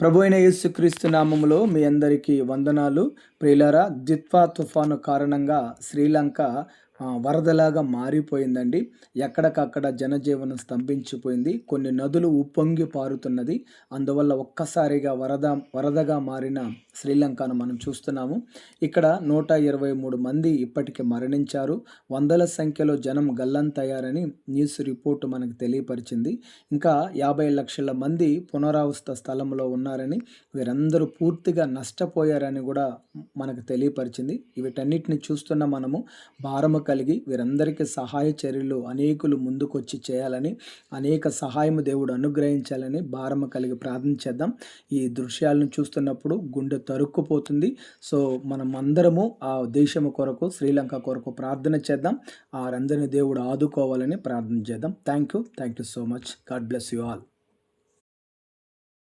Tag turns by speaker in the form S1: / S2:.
S1: ప్రభు అయిన యేసుక్రీస్తు నామములో మీ అందరికీ వందనాలు. ప్రియులారా దిత్వా తుఫాను కారణంగా శ్రీలంక వరదలాగా మారిపోయిందండి. ఎక్కడికక్కడ జనజీవనం స్తంభించిపోయింది. కొన్ని నదులు ఉప్పొంగి పారుతున్నది. అందువల్ల ఒక్కసారిగా వరద వరదగా మారిన శ్రీలంకను మనం చూస్తున్నాము. ఇక్కడ నూట ఇరవై మూడు మంది ఇప్పటికే మరణించారు. వందల సంఖ్యలో జనం గల్లంతయ్యారని న్యూస్ రిపోర్టు మనకు తెలియపరిచింది. ఇంకా యాభై లక్షల మంది పునరావస్థ స్థలంలో ఉన్నారని వీరందరూ పూర్తిగా నష్టపోయారని కూడా మనకు తెలియపరిచింది. వీటన్నిటిని చూస్తున్న మనము భారము కలిగి వీరందరికీ సహాయ చర్యలు అనేకులు ముందుకొచ్చి చేయాలని అనేక సహాయము దేవుడు అనుగ్రహించాలని భారము కలిగి ప్రార్థన చేద్దాం. ఈ దృశ్యాలను చూస్తున్నప్పుడు గుండె తరుక్కుపోతుంది. సో మనం అందరము ఆ దేశము కొరకు శ్రీలంక కొరకు ప్రార్థన చేద్దాం. వారందరిని దేవుడు ఆదుకోవాలని ప్రార్థన చేద్దాం. Thank you thank you so much God bless you all